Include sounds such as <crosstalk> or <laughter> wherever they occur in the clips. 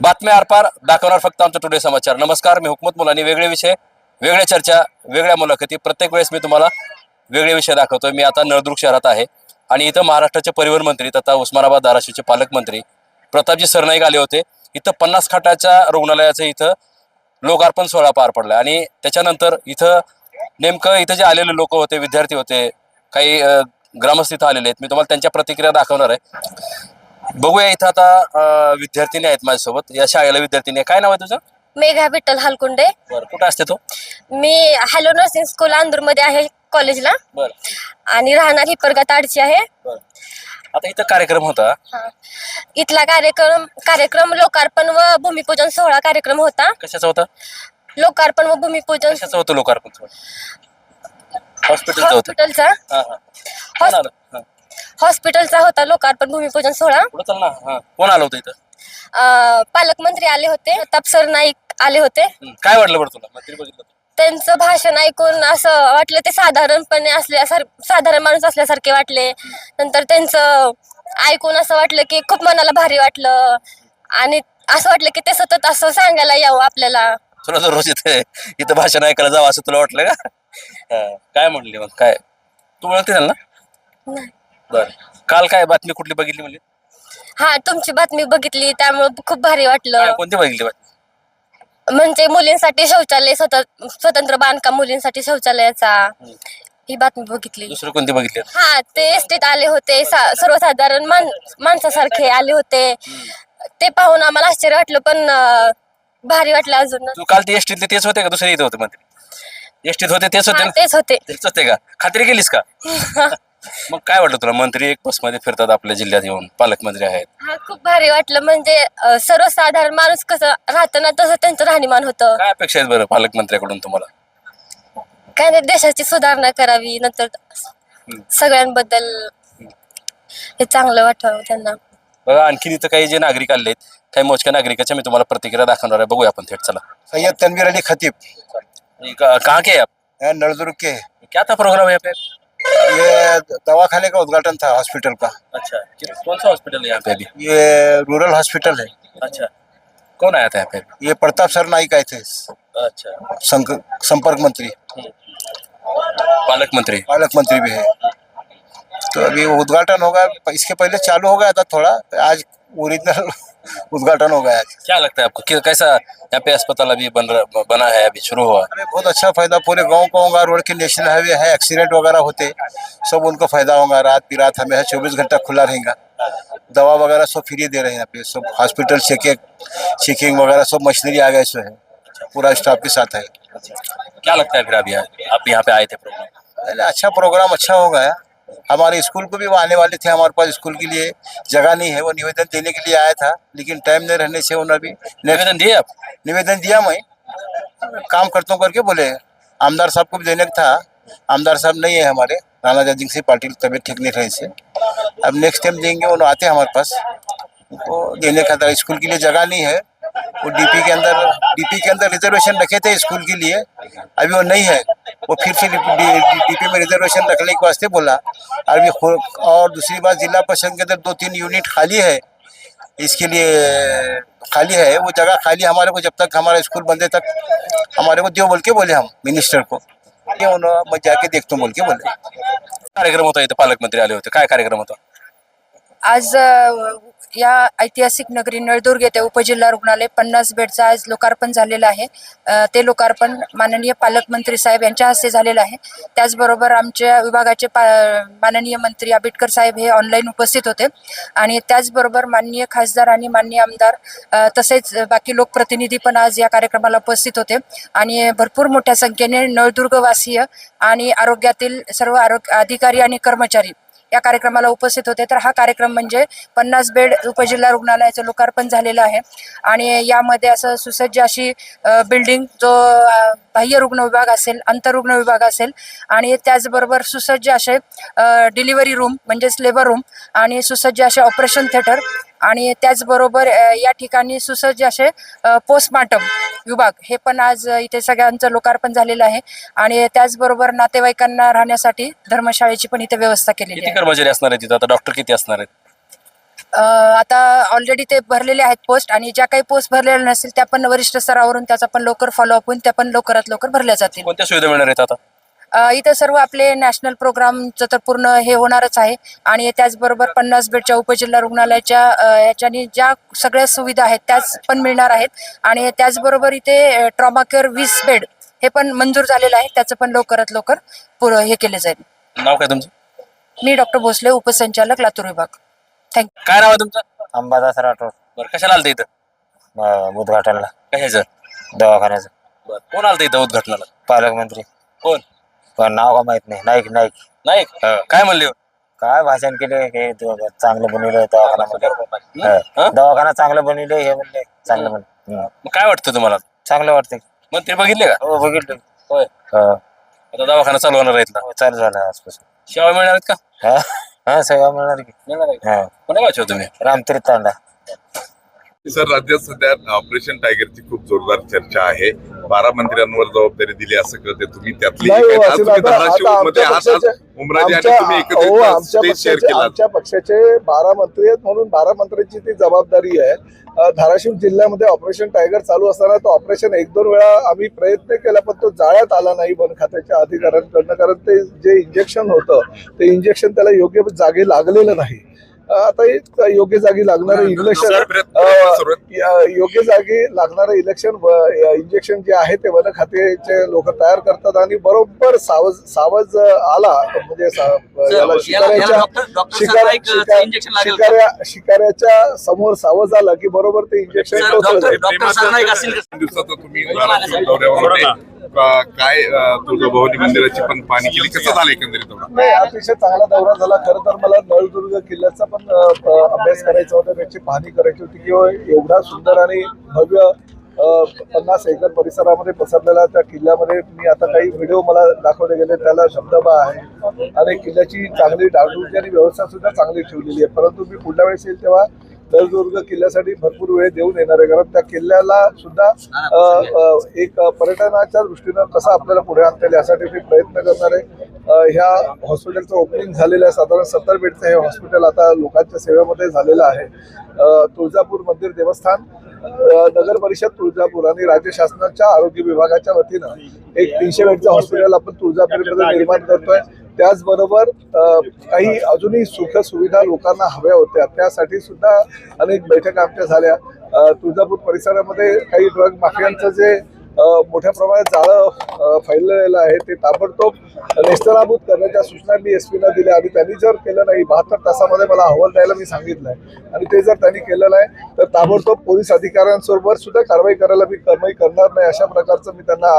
बातम्या आरपार दाखवणार फक्त आमचा टुडे समाचार. नमस्कार मी हुकमत मुलांनी. वेगळे विषय वेगळ्या चर्चा वेगळ्या मुलाखती. प्रत्येक वेळेस मी तुम्हाला वेगळे विषय दाखवतोय. मी आता नळदुर्ग शहरात आहे आणि इथं महाराष्ट्राचे परिवहन मंत्री तथा उस्मानाबाद धाराशिवचे पालकमंत्री प्रतापजी सरनाईक आले होते. इथं पन्नास खाटाच्या रुग्णालयाचं इथं लोकार्पण सोहळा पार पडला आणि त्याच्यानंतर इथं नेमकं इथं जे आलेले लोक होते विद्यार्थी होते काही ग्रामस्थ इथं आलेले आहेत. मी तुम्हाला त्यांच्या प्रतिक्रिया दाखवणार आहे. बघूया इथं आता विद्यार्थिनी आहेत माझ्यासोबत. या शाळेला विद्यार्थिनी आहे. काय नाव आहे तुझं? मेघा विठ्ठल हालकुंडे. बरं कुठं असते तू? मी हॅलो नर्सिंग स्कूल अंदूरमध्ये आहे कॉलेजला. बरं. आणि राहणार हिपरगा ताडची आहे. बरं. आता इथं कार्यक्रम होता. हा. इथला कार्यक्रम कार्यक्रम लोकार्पण व भूमिपूजन सोहळा कार्यक्रम होता. कशाचा होता? लोकार्पण व भूमिपूजन कशाचं होतं लोकार्पण हॉस्पिटलचं होतं. हॉस्पिटलचा हा हा. कोण आलं हा. हॉस्पिटलचा होता लोकार्पण भूमिपूजन सोहळा. पुढं चल ना. हा. कोण आलं होतं इथं? अं, पालकमंत्री आले होते. प्रताप सर नाईक आले होते. हं. काय वाटलं बरं तुला? मंत्री बघितलं होतं? त्यांचं भाषण ऐकून असं वाटलं ते साधारणपणे असल्यासार साधारण माणूस असल्यासारखे वाटले. नंतर त्यांचं ऐकून असं वाटलं की खूप मनाला भारी वाटलं. आणि असं वाटलं की ते सतत असं सांगायला यावं आपल्याला. तुला जर रोज इथे इथं भाषण ऐकायला जावं असं तुला वाटलं का? हा. काय म्हणली मग? काय? तू ओळखते त्यांना? नाही. बर. काल काय बातमी कुठली बघितली म्हणजे हा तुमची बातमी बघितली त्यामुळे खूप भारी काय, वाटलं कोणती बघितली बातमी? म्हणजे मुलींसाठी शौचालय स्वतः स्वतंत्र बांधकाम मुलींसाठी शौचालयाचा ही बातमी बघितली. दुसरी कोणती बघितली? हा ते एसटीत आले होते सा- सर्वसाधारण मान माणसासारखे आले होते. ते पाहून आम्हाला आश्चर्य वाटलं पण अं, भारी वाटलं अजून. तू काल ते एसटीतले तेच होते का दुसरे इथे होते मंत्री एसटीत होते तेच होते हा, ना? तेच होते. तेच होते का? खात्री केलीस का? <laughs> मग काय वाटलं तुला? मंत्री एक बसमध्ये फिरतात आपल्या जिल्ह्यात येऊन पालकमंत्री आहेत. हा खूप भारी वाटलं. म्हणजे अं, सर्वसाधारण माणूस कसं राहतं ना तसं त्यांचं राहणीमान होतं. काय अपेक्षा आहेत बरं पालकमंत्र्याकडून तुम्हाला? काय नाही देशाची सुधारणा करावी नंतर सगळ्यांबद्दल हे चांगलं वाटावं त्यांना. बघा आणखीन इथं काही जे नागरिक आले आहेत काही मोजक्या नागरिकाच्या मी तुम्हाला प्रतिक्रिया दाखवणार आहे. बघूया आपण थेट चला. सैयद तनवीर अली खतीब. ये का- कहाँ के हैं आप? यहाँ नलदुर्ग के. हैं। क्या था प्रोग्राम यहाँ पे? ये दवाखाने का उद्घाटन था हॉस्पिटल का। अच्छा कौन सा हॉस्पिटल है यहाँ पे? अभी ये रूरल हॉस्पिटल है। अच्छा कौन आया था यहाँ पे? ये प्रताप सर नाइक आए थे। अच्छा। संक- संपर्क मंत्री। पालक मंत्री। पालक मंत्री भी है। तो अभी वो उद्घाटन होगा इसके पहले चालू हो गया था थोड़ा आज ओरिजिनल उद्घाटन हो गया क्या लगता है आपको? कैसा यहाँ पे अस्पताल अभी बन रहा बना है अभी शुरू हुआ? अरे बहुत अच्छा फ़ायदा पूरे गाँव को होगा रोड के नेशनल हाईवे है एक्सीडेंट वगैरह होते सब उनको फ़ायदा होगा रात भी बिरात हमें चौबीस घंटा खुला रहेगा। दवा वगैरह सब फ्री दे रहे हैं यहाँ पे सब हॉस्पिटल चेकिंग चेकिंग वगैरह सब मशीनरी आ गए सो है पूरा स्टाफ के साथ है। क्या लगता है फिर अभी यहाँ- आप यहाँ पे आए थे प्रोग्राम अच्छा प्रोग्राम अच्छा हो गया हमारे स्कूल को भी वो आने वाले थे हमारे पास स्कूल के लिए। जगह नहीं है वो निवेदन देने के लिए आया था लेकिन टाइम नहीं रहने से उन्होंने भी निवेदन दिया आप? निवेदन दिया मैं। काम करता हूँ करके बोले आमदार साहब को भी देने का था। आमदार साहब नहीं है हमारे राणा जगजिंग सिंह पाटिल तबीयत ठीक नहीं रहे से। अब नेक्स्ट टाइम देंगे वो आते हैं हमारे पास। उनको देने का था स्कूल के लिए जगह नहीं है। वो डीपी के अंदर डीपी के अंदर रिजर्वेशन रखे थे स्कूल के लिए। अभी वो नहीं है। वो फिर से डीपी में रिजर्वेशन रखने के वास्ते बोला। अभी हो- और दूसरी बात जिला परिषद के अंदर दो तीन यूनिट खाली है। इसके लिए खाली है। वो जगह खाली हमारे को जब तक हमारा स्कूल बंदे तक हमारे को दियो बोल के बोले हम मिनिस्टर को। मैं जाके देखता हूँ बोल के बोले। कार्यक्रम होता इथं पालकमंत्री आले होते काय कार्यक्रम होता? आज या ऐतिहासिक नगरी नळदुर्ग येथे उपजिल्हा रुग्णालय पन्नास बेडचं आज लोकार्पण झालेलं आहे. ते लोकार्पण माननीय पालकमंत्री साहेब यांच्या हस्ते झालेलं आहे. त्याचबरोबर आमच्या विभागाचे पा माननीय मंत्री आंबेडकर साहेब हे ऑनलाईन उपस्थित होते. आणि त्याचबरोबर माननीय खासदार आणि माननीय आमदार तसेच बाकी लोकप्रतिनिधी पण आज या कार्यक्रमाला उपस्थित होते. आणि भरपूर मोठ्या संख्येने नळदुर्गवासीय आणि आरोग्यातील सर्व आरोग्य अधिकारी आणि कर्मचारी या कार्यक्रमाला उपस्थित होते. तर हा कार्यक्रम म्हणजे पन्नास बेड उपजिल्हा रुग्णालयाचं लोकार्पण झालेलं आहे. आणि यामध्ये असं सुसज्ज अशी बिल्डिंग जो बाह्य रुग्ण विभाग असेल अंतरुग्ण विभाग असेल आणि त्याचबरोबर सुसज्ज असे डिलिव्हरी रूम म्हणजेच लेबर रूम आणि सुसज्ज असे ऑपरेशन थिएटर आणि त्याचबरोबर या ठिकाणी सुसज्ज असे पोस्टमार्टम विभाग हे पण आज इथे सगळ्यांचं लोकार्पण झालेलं आहे. आणि त्याचबरोबर नातेवाईकांना राहण्यासाठी धर्मशाळेची पण इथे व्यवस्था केलेली किती आहे. कर्मचारी असणार आहेत तिथं आता डॉक्टर किती असणार आहेत? अ, आता ऑलरेडी ते भरलेले आहेत पोस्ट आणि ज्या काही पोस्ट भरलेल्या नसतील त्या पण वरिष्ठ स्तरावरून त्याचा पण लवकर फॉलोअप होऊन त्या पण लवकरात लवकर भरल्या जातील. कोणत्या सुविधा मिळणार आहेत आता? इथं सर्व आपले नॅशनल प्रोग्रामचं तर पूर्ण हे होणारच आहे. आणि त्याचबरोबर पन्नास बेडच्या उपजिल्हा रुग्णालयाच्या याच्यानी ज्या सगळ्या सुविधा आहेत त्याच पण मिळणार आहेत. आणि त्याचबरोबर इथे ट्रॉमा केअर वीस बेड हे पण मंजूर झालेलं आहे. त्याचं पण लवकरात लवकर पूर हे केले जाईल. नाव काय तुमचं? मी डॉक्टर भोसले उपसंचालक लातूर विभाग. थँक्यू काय नाव आहे तुमचं? अंबादास राठोड. बरं कशाला आलतं इथं? उद्घाटनला. कशाचं? दवाखान्याचं. बरं कोण आलतं इथं उद्घाटनाला? पालकमंत्री. कोण? पण नाव का माहीत नाही. नाईक नाईक. नाही काय म्हणले हो? काय भाषण केले हे चांगलं बनवलंय दवाखाना हा? दवाखाना चांगलं बनवलंय हे म्हणले चांगलं हं. मग काय वाटतं तुम्हाला? चांगलं वाटतंय. मंत्री बघितले का? हो बघितलं. होय. हो. आता दवाखाना चालू होणार आहे इथला हो, चालू झालं आजपासून. सेवा मिळणार आहेत का? हा. हा सेवा मिळणार की. मिळणार आहे हा. कोणा हो तुम्ही? रामतीर्थ तांडा. सर राज्यात सध्या ऑपरेशन टायगरची खूप जोरदार चर्चा आहे. बारा मंत्र्यांवर जबाबदारी दिली असं कळते तुम्ही त्यातली हो, आमच्या पक्षाचे- हो, आमच्या पक्षाचे बारा मंत्री आहेत म्हणून बारा मंत्र्यांची ती जबाबदारी आहे. धाराशिव जिल्ह्यामध्ये ऑपरेशन टायगर चालू असताना तो ऑपरेशन एक दोन वेळा आम्ही प्रयत्न केला पण तो जाळ्यात आला नाही वन खात्याच्या अधिकाऱ्यांकडनं कारण ते जे इंजेक्शन होतं ते इंजेक्शन त्याला योग्य जागी लागलेलं नाही. आता हे योग्य जागी लागणारं. या- योग्य जागी लागणारं इलेक्शन इंजेक्शन जे आहे ते वन खात्याचे लोक तयार करतात आणि बरोबर सावज सावज आला म्हणजे शिकाऱ्याच्या शिकार- शिकार- शिकाऱ्या शिकाऱ्याच्या समोर सावज आला की बरोबर ते इंजेक्शन तुम्ही काय अं, तुळजाभवानी मंदिराची पण पाणी केली? कसं झालं एकंदरीत दौरा? नाही अतिशय चांगला दौरा झाला. खरं तर मला नळदुर्ग किल्ल्याचा पण अभ्यास करायचा होता. त्याची पाहणी करायची होती किंवा एवढा सुंदर आणि भव्य पन्नास एकर परिसरामध्ये पसरलेला त्या किल्ल्यामध्ये मी आता काही व्हिडिओ मला दाखवले गेले. त्याला शब्दबा आहे. आणि किल्ल्याची चांगली डागडुजी आणि व्यवस्था सुद्धा चांगली ठेवलेली आहे. परंतु मी पुढल्या वेळेस येईल तेव्हा नळदुर्ग किल्ल्यासाठी भरपूर वेळ देऊन येणार आहे. कारण त्या किल्ल्याला सुद्धा एक पर्यटनाच्या दृष्टीनं कसं आपल्याला पुढे आणता येईल यासाठी मी प्रयत्न करणार आहे. ह्या हॉस्पिटलचं ओपनिंग झालेलं आहे. साधारण सत्तर बेडचं हे हॉस्पिटल आता लोकांच्या सेवेमध्ये झालेलं आहे. तुळजापूर मंदिर देवस्थान नगर परिषद तुळजापूर आणि राज्य शासनाच्या आरोग्य विभागाच्या वतीनं एक तीनशे बेडचं हॉस्पिटल आपण तुळजापूरमध्ये निर्माण करतोय. त्याचबरोबर काही अजूनही सुखसुविधा लोकांना हव्या होत्या त्यासाठी सुद्धा अनेक बैठका आमच्या झाल्या. तुळजापूर परिसरामध्ये काही ड्रग माफियांचं जे मोठ्या प्रमाणात जाळं फैललेलं आहे ते ताबडतोब नेस्तनाबूत करण्याच्या सूचना मी एस पीला दिल्या. आणि त्यांनी जर केलं नाही बहात्तर तासामध्ये मला अहवाल द्यायला मी सांगितलं आहे आणि ते जर त्यांनी केलं नाही तर ताबडतोब पोलीस अधिकाऱ्यांसोबत सुद्धा कारवाई करायला मी कारवाई करणार नाही अशा प्रकारचं मी त्यांना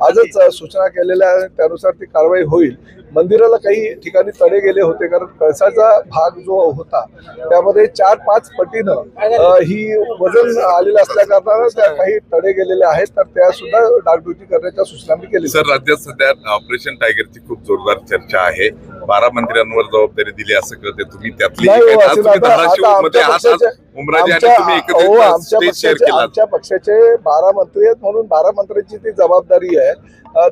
आजच सूचना केलेल्या आहे. त्यानुसार ती कारवाई होईल. मंदिराला काही ठिकाणी तडे गेले होते कारण कळसाचा भाग जो होता त्यामध्ये चार पाच पटीनं ही वजन आलेलं असल्या कारणानं त्या काही तडे गेलेले आहेत तर त्या सुद्धा डागडुजी करण्याच्या सूचना मी केली सर राज्यात सध्या ऑपरेशन टायगरची खूप जोरदार चर्चा आहे. बारा मंत्र्यांवर जबाबदारी दिली असं कळते तुम्ही त्यातली हो, आमच्या पक्षाचे- बारा मंत्री आहेत म्हणून बारा मंत्र्यांची ती जबाबदारी आहे.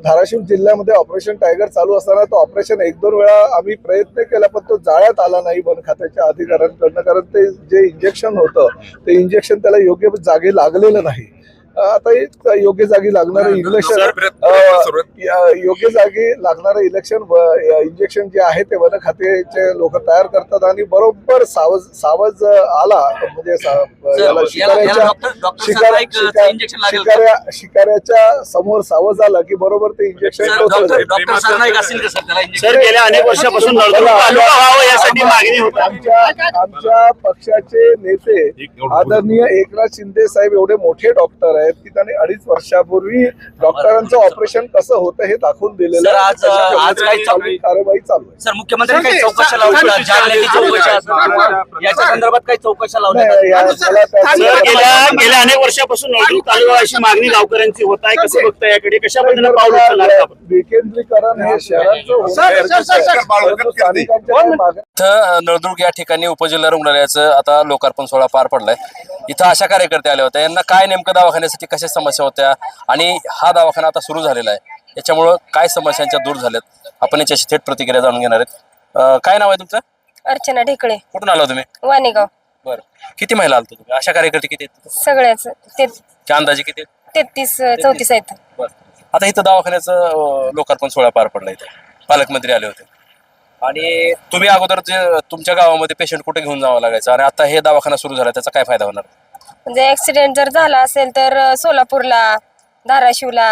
धाराशिव जिल्ह्यामध्ये ऑपरेशन टायगर चालू असताना तो ऑपरेशन एक दोन वेळा आम्ही प्रयत्न केला पण तो जाळ्यात आला नाही वन खात्याच्या अधिकाऱ्यांकडनं. कारण ते जे इंजेक्शन होतं ते इंजेक्शन त्याला योग्य जागी लागलेलं नाही. आता हे योग्य जागी लागणारं. या- योग्य जागी लागणारं इलेक्शन इंजेक्शन जे आहे ते वन खात्याचे लोक तयार करतात आणि बरोबर सावज सावज आला म्हणजे शिकाऱ्याच्या शिकाऱ्याच्या समोर सावज आला की बरोबर ते इंजेक्शन टोचलं जाईल. सर गेल्या अनेक वर्षापासून नळदुर्ग तालुका व्हावं यासाठी मागणी होती. आमच्या आमच्या पक्षाचे नेते आदरणीय एकनाथ शिंदे साहेब एवढे मोठे डॉक्टर आहेत. की त्यांनी अडीच वर्षापूर्वी डॉक्टरांचं ऑपरेशन कसं होतं हे दाखवून दिलेलं सर. आज- काही चालू- कारवाई चालू आहे सर मुख्यमंत्री काही चौकशा लावल्या जालन्याची चौकशा असतील. याच्या संदर्भात काही चौकशा लावल्या नाही, या- मला त्या- सर गेल्या गेल्या अनेक वर्षापासून तालुका अशी मागणी गावकऱ्यांची होत आहे कसं बघता याकडे कशा पद्धतीने पाऊल उचलणार आहेत आपण विकेंद्रीकरण हे शहराचं होणं गरजेचं आहे. परंतु. स्थानिकांच्या मागण्या इथं नळदुर्ग या ठिकाणी उपजिल्हा रुग्णालयाचं आता लोकार्पण सोहळा पार पडलाय इथं अशा कार्यकर्ते आले होते यांना काय नेमकं दवाखान्यासाठी कशा समस्या होत्या आणि हा दवाखाना आता सुरू झालेला आहे. याच्यामुळं काय समस्यांच्या दूर झाल्यात? आपण याच्याशी थेट प्रतिक्रिया जाणून घेणार आहेत. अं, काय नाव आहे तुमचं? अर्चना ढेकळे. कुठून आला तुम्ही? वाणेगाव. बरं. किती महिला आलतो तुम्ही? अशा कार्यकर्ते किती आहेत? सगळ्याच. ते त्या अंदाजे किती आहेत? तेहतीस चौतीस आहेत. बरं. आता इथं दवाखान्याचं अं, लोकार्पण सोहळा पार पडला इथं. पालकमंत्री आले होते. आणि तुम्ही अगोदर जे तुमच्या गावामध्ये पेशंट कुठे घेऊन जावं लागायचं? आणि आता हे दवाखाना सुरू झाला त्याचा काय फायदा होणार? म्हणजे ऍक्सिडेंट जर झाला असेल तर सोलापूरला धाराशिवला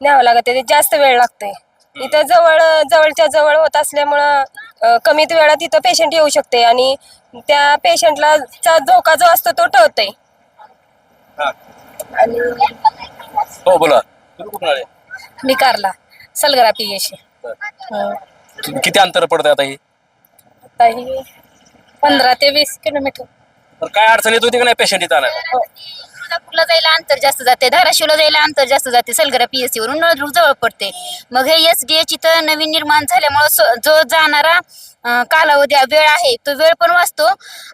न्यावं लागत ते जास्त वेळ लागतोय. इथं जवळ जवळच्या जवळ होत असल्यामुळं अ, कमीत वेळात इथं पेशंट येऊ शकते आणि त्या पेशंटला चा धोका जो असतो तो टळतोय. आणि हो बोला. तुम्ही कुठून आले? मी कारला सलगरा पीएशी कि- किती अंतर पडतं आता ही पंधरा ते वीस किलोमीटर. तर काय अडचण येत होती का नाही पेशंट इथं आणायला सोलापूरला जायला अंतर जास्त जाते. धाराशिवला जायला अंतर जास्त जाते. सलगरा पीएससी वरून नळदुर्ग जवळ पडते. मग हे एस डी एच इथं नवीन निर्माण झाल्यामुळं जो जाणारा कालावधी वेळ आहे तो वेळ पण वाचतो.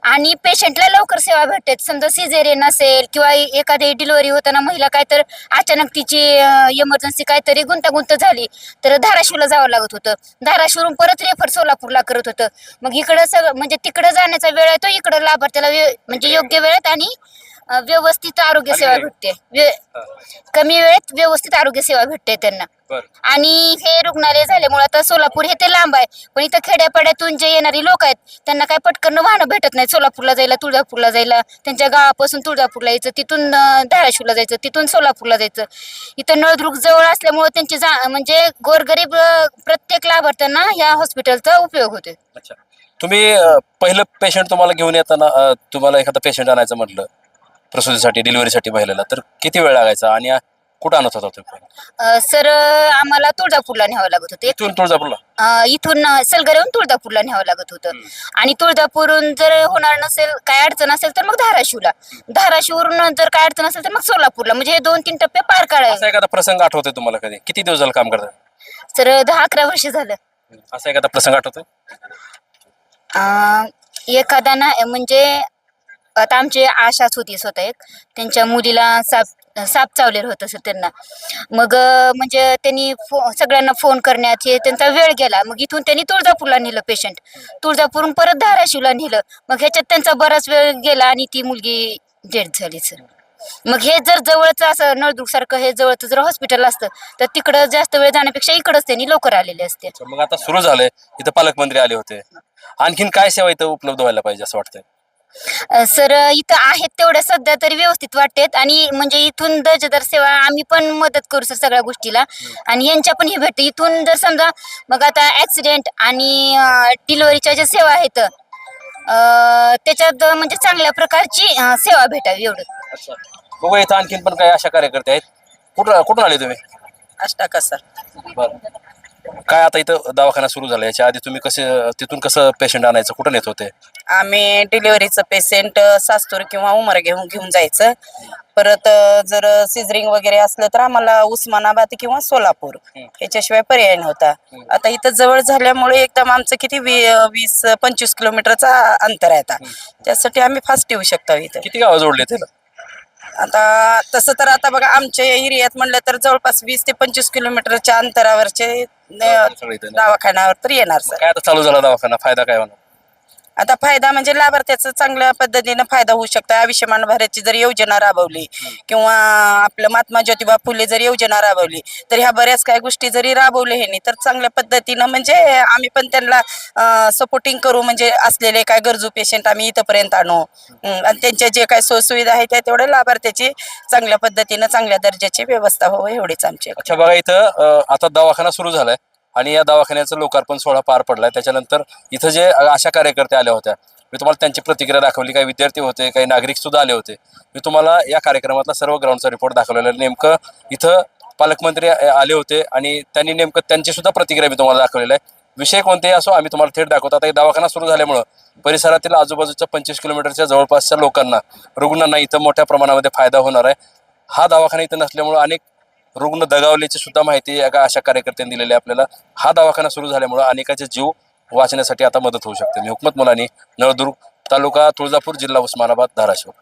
आणि पेशंटला लवकर सेवा भेटते. समजा सिझेरियन असेल किंवा एखादी डिलिव्हरी होताना महिला काय तर अचानक तिची इमर्जन्सी काहीतरी गुंतागुंत झाली तर धाराशिवला जावं लागत होतं. धाराशिवरून परत रेफर सोलापूरला करत होतं. मग इकडं सगळं म्हणजे तिकडं जाण्याचा वेळ आहे तो इकडं लाभार्थ्याला म्हणजे योग्य वेळेत आणि अं, व्यवस्थित आरोग्य सेवा भेटते. वे- कमी वेळेत व्यवस्थित आरोग्य सेवा भेटते त्यांना. बरं. आणि हे रुग्णालय झाल्यामुळे आता सोलापूर हे ते लांब आहे. पण इथं खेड्यापाड्यातून जे येणारी लोक आहेत त्यांना काय पटकन वाहनं भेटत नाही सोलापूरला जायला तुळजापूरला जायला. त्यांच्या गावापासून तुळजापूरला यायचं तिथून अं, धाराशिवला जायचं तिथून सोलापूरला जायचं. इथं नळदुर्ग जवळ असल्यामुळे त्यांची जा म्हणजे गोरगरीब अं, प्रत्येक लाभार्थ्यांना ह्या हॉस्पिटलचा उपयोग होतो अच्छा. तुम्ही अं, पहिलं पेशंट तुम्हाला घेऊन येताना अं, तुम्हाला एखादा पेशंट आणायचं म्हटलं. प्रसूतीसाठी डिलिव्हरीसाठी महिलेला तर किती वेळ लागायचा आणि कुठं आणत होता तुम्ही अं, सर आम्हाला तुळजापूरला न्यावं लागत होतं. इथून तुळजापूरला? अं, इथून सलगऱ्याहून तुळजापूरला न्यावं लागत होतं. आणि तुळजापूरहून जर होणार नसेल काय अडचण असेल तर मग धाराशिवला. धाराशिवरून जर काय अडचण असेल तर मग सोलापूरला. म्हणजे हे दोन तीन टप्पे पार काढायचे असा एखादा प्रसंग आठवतोय तुम्हाला कधी? किती दिवस झालं काम करता तर दहा अकरा वर्ष झालं. असा एखादा प्रसंग आठवतोय? अं, एखादा ना म्हणजे आता आमची आशाच होती स्वतः एक. त्यांच्या मुलीला साप साप चावलेलं होतं सर त्यांना. मग म्हणजे त्यांनी फो सगळ्यांना फोन करण्यात हे त्यांचा वेळ गेला. मग इथून त्यांनी तुळजापूरला नेलं पेशंट तुळजापूरहून परत धाराशिवला नेलं. मग ह्याच्यात त्यांचा बराच वेळ गेला आणि ती मुलगी डेड झाली सर मग हे जर जवळच असं नळदुर्ग सारखं हे जवळच जर हॉस्पिटल असतं तर तिकडं जास्त वेळ जाण्यापेक्षा इकडंच त्यांनी लवकर आलेले असते. मग आता सुरू झालंय. इथं पालकमंत्री आले होते. आणखीन काय सेवा इथं उपलब्ध व्हायला पाहिजे असं वाटतंय? सर इथं आहेत तेवढ्या सध्या तरी व्यवस्थित वाटतेत आणि म्हणजे इथून दर्जेदार सेवा आम्ही पण मदत करू सर सगळ्या गोष्टीला. आणि यांच्या पण ही भेटते. इथून जर समजा मग आता ऍक्सिडेंट आणि डिलिव्हरीच्या ज्या सेवा आहेत अ, त्याच्यात म्हणजे चांगल्या प्रकारची अ, सेवा भेटावी एवढं. बघू इथं आणखीन पण काही अशा कार्यकर्ते आहेत. कुठं कुठून आले तुम्ही? अष्टाका सर. बरं. काय आता इथं दवाखाना सुरू झाला. याच्या आधी तुम्ही कसे तिथून कसं पेशंट आणायचं? कुठं नेत होते? आम्ही डिलिव्हरीचं पेशंट सास्तूर किंवा उमर घेऊन घेऊन जायचं. परत जर सिझरिंग वगैरे असलं तर आम्हाला उस्मानाबाद किंवा सोलापूर याच्याशिवाय पर्याय नव्हता. आता इथं जवळ झाल्यामुळे एकदम आमचं किती वीस पंचवीस किलोमीटरचा अंतर आहे आता. त्यासाठी आम्ही फास्ट येऊ शकतो इथं. किती गावं जोडले त्याला आता तसं तर आता बघा आमच्या एरियात म्हणलं तर जवळपास वीस ते पंचवीस किलोमीटरच्या अंतरावरचे. दवाखान्यावर तर येणार सर. काय आता चालू झाला दवाखाना? फायदा काय होणार? आता फायदा म्हणजे लाभार्थ्याचा चांगल्या पद्धतीनं फायदा होऊ शकतो. आयुष्यमान भारतची जर योजना राबवली किंवा आपलं महात्मा ज्योतिबा फुले जर योजना राबवली तर ह्या बऱ्याच काही गोष्टी जरी राबवल्या ह्यानी तर चांगल्या पद्धतीनं म्हणजे आम्ही पण त्यांना सपोर्टिंग करू म्हणजे असलेले काय गरजू पेशंट आम्ही इथंपर्यंत आणू. आणि त्यांच्या जे काय सोयसुविधा आहेत त्या तेवढ्या लाभार्थ्याची चांगल्या पद्धतीनं चांगल्या दर्जाची व्यवस्था व्हावी एवढीच आमची अच्छा बघा इथं आता दवाखाना सुरू झालाय. आणि या दवाखान्याचं लोकार्पण सोहळा पार पडला त्याच्यानंतर इथं जे आशा कार्यकर्ते आल्या होत्या मी तुम्हाला त्यांची प्रतिक्रिया दाखवली. काही विद्यार्थी होते काही नागरिक सुद्धा आले होते. मी तुम्हाला या कार्यक्रमातला सर्व ग्राउंडचा रिपोर्ट दाखवलेला आहे. नेमकं इथं पालकमंत्री आले होते आणि त्यांनी नेमकं त्यांची सुद्धा प्रतिक्रिया मी तुम्हाला दाखवलेला आहे. विषय कोणतेही असो आम्ही तुम्हाला थेट दाखवतो. आता दवाखाना सुरू झाल्यामुळं परिसरातील आजूबाजूच्या पंचवीस किलोमीटरच्या जवळपासच्या लोकांना रुग्णांना इथं मोठ्या प्रमाणामध्ये फायदा होणार आहे. हा दवाखाना इथं नसल्यामुळं अनेक रुग्ण दगावल्याची सुद्धा माहिती एका अशा कार्यकर्त्यांनी दिलेली आहे आपल्याला. हा दवाखाना सुरू झाल्यामुळं अनेकाचे जीव वाचण्यासाठी आता मदत होऊ शकते. मी हुकमत मुलांनी नळदुर्ग तालुका तुळजापूर जिल्हा उस्मानाबाद धाराशिव.